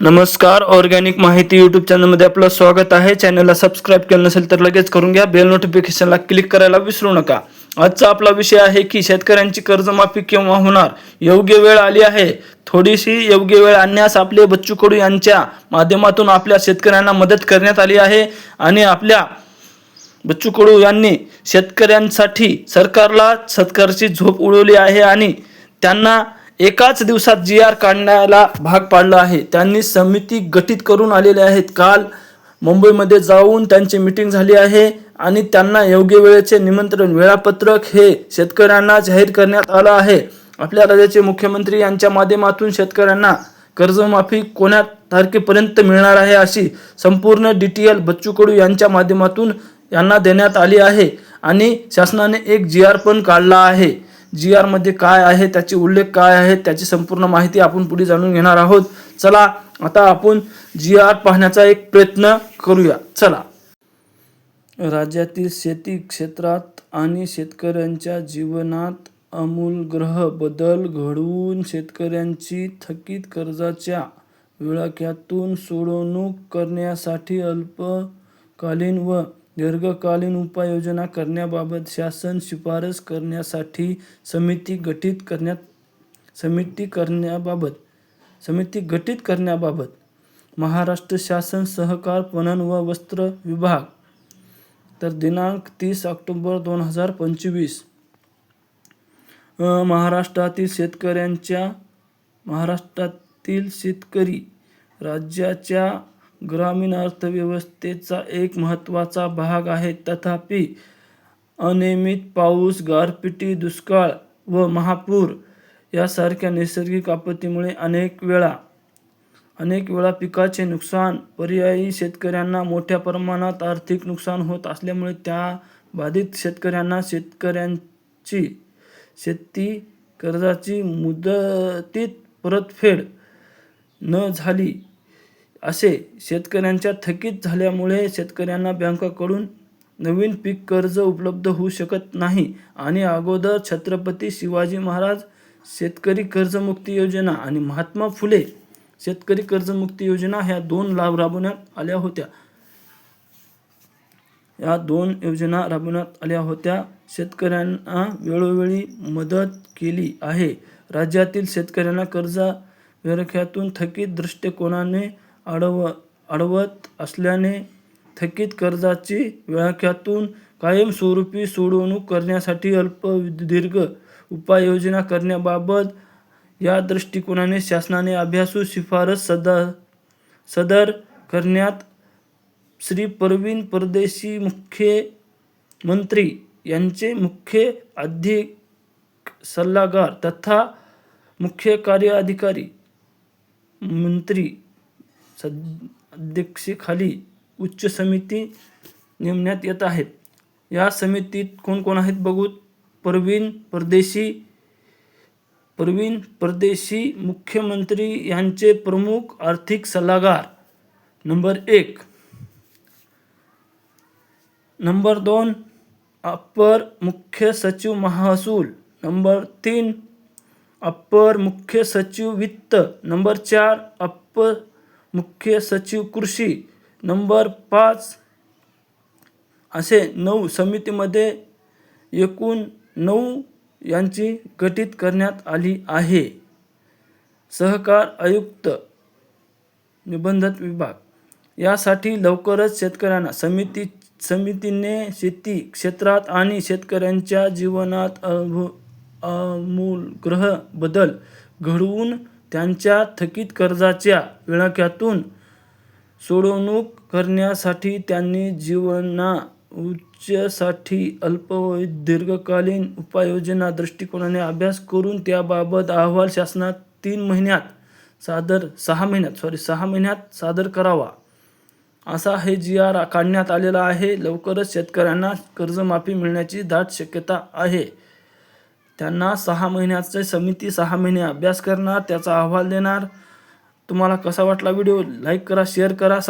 नमस्कार ऑर्गॅनिक माहिती यूट्यूब चॅनलमध्ये आपलं स्वागत आहे. चॅनलला सबस्क्राईब केलं नसेल तर लगेच करून घ्या. बेल नोटिफिकेशनला क्लिक करायला विसरू नका. आजचा आपला विषय आहे की शेतकऱ्यांची कर्जमाफी केव्हा होणार? योग्य वेळ आली आहे. थोडीशी योग्य वेळ आणण्यास आपले बच्चू कडू यांच्या माध्यमातून आपल्या शेतकऱ्यांना मदत करण्यात आली आहे आणि आपल्या बच्चू कडू यांनी शेतकऱ्यांसाठी सरकारला सत्कारची झोप उडवली आहे आणि त्यांना एकाच दिवसात जी आर काढण्याला भाग पाडलं आहे. त्यांनी समिती गठीत करून आलेले आहेत. काल मुंबईमध्ये जाऊन त्यांची मिटिंग झाली आहे आणि त्यांना योग्य वेळेचे निमंत्रण वेळापत्रक हे शेतकऱ्यांना जाहीर करण्यात आलं आहे. आपल्या राज्याचे मुख्यमंत्री यांच्या माध्यमातून शेतकऱ्यांना कर्जमाफी कोण्या तारखेपर्यंत मिळणार आहे अशी संपूर्ण D T L Bachchu Kadu यांच्या माध्यमातून यांना देण्यात आली आहे आणि शासनाने एक जी आर पण काढला आहे. जी आरमध्ये काय आहे त्याचे उल्लेख काय आहे त्याची संपूर्ण माहिती आपण पुढे जाणून घेणार आहोत. चला आता आपण जी आर पाहण्याचा एक प्रयत्न करूया. चला. राज्यातील शेती क्षेत्रात आणि शेतकऱ्यांच्या जीवनात अमूलग्रह बदल घडवून शेतकऱ्यांची थकीत कर्जाच्या विळख्यातून सोडवणूक करण्यासाठी अल्पकालीन व दीर्घकालीन उपाययोजना करण्याबाबत शासन शिफारस करण्यासाठी समिती गठीत करण्यात समिती करण्याबाबत समिती गठीत करण्याबाबत महाराष्ट्र शासन सहकार पणन व वस्त्र विभाग तर दिनांक तीस ऑक्टोबर दोन हजार पंचवीस महाराष्ट्रातील शेतकऱ्यांच्या महाराष्ट्रातील शेतकरी राज्याच्या ग्रामीण अर्थव्यवस्थेचा एक महत्त्वाचा भाग आहे. तथापि अनियमित पाऊस गारपिटी दुष्काळ व महापूर यासारख्या नैसर्गिक आपत्तीमुळे अनेक वेळा अनेक वेळा पिकाचे नुकसान पर्यायी शेतकऱ्यांना मोठ्या प्रमाणात आर्थिक नुकसान होत असल्यामुळे त्या बाधित शेतकऱ्यांना शेतकऱ्यांची शेती कर्जाची मुदतीत परतफेड न झाली असे शेतकऱ्यांच्या थकीत झाल्यामुळे शेतकऱ्यांना बँकाकडून नवीन पीक कर्ज उपलब्ध होऊ शकत नाही आणि अगोदर छत्रपती शिवाजी महाराज शेतकरी कर्जमुक्ती योजना आणि महात्मा फुले शेतकरी कर्जमुक्ती योजना ह्या दोन लाभ राबवण्यात आल्या होत्या. या दोन योजना राबवण्यात आल्या होत्या. शेतकऱ्यांना वेळोवेळी मदत केली आहे. राज्यातील शेतकऱ्यांना कर्ज व्यरख्यातून थकीत दृष्टिकोनाने अडव अडवत असल्याने थकीत कर्जाची व्याख्यातून कायमस्वरूपी सोडवणूक करण्यासाठी अल्प दीर्घ उपाययोजना करण्याबाबत या दृष्टिकोनाने शासनाने अभ्यासू शिफारस सदा सदर करण्यात श्री परवीन परदेशी मुख्य मंत्री यांचे मुख्य अधिक सल्लागार तथा मुख्य कार्य अधिकारी मंत्री सद अध्यक्षेखाली उच्च समिती नेमण्यात येत आहेत या समितीत कोण कोण आहेत बघू? परवीन परदेशी परवीन परदेशी मुख्यमंत्री यांचे प्रमुख आर्थिक सल्लागार. नंबर एक. नंबर दोन अप्पर मुख्य सचिव महसूल नंबर तीन अप्पर मुख्य सचिव वित्त. नंबर चार अप्पर मुख्य सचिव कृषी नंबर पाच. असे नऊ समितीमध्ये एकूण नऊ यांची गठीत करण्यात आली आहे. सहकार आयुक्त निबंधक विभाग. यासाठी लवकरच शेतकऱ्यांना समिती समितीने शेती क्षेत्रात आणि शेतकऱ्यांच्या जीवनात अभू बदल घडवून त्यांच्या थकीत कर्जाच्या विळख्यातून सोडवणूक करण्यासाठी त्यांनी जीवना उच्चसाठी अल्प दीर्घकालीन उपाययोजना दृष्टिकोनाने अभ्यास करून त्याबाबत अहवाल शासनात तीन महिन्यात सादर सहा महिन्यात सॉरी सहा महिन्यात सादर करावा. असा हे जी आर काढण्यात आलेला आहे. लवकरच शेतकऱ्यांना कर्जमाफी मिळण्याची दाट शक्यता आहे. त्यांना सहा महिन्याचे समिती सहा महिने अभ्यास करणार त्याचा अहवाल देणार. तुम्हाला कसा वाटला व्हिडिओ? लाईक करा शेअर करा.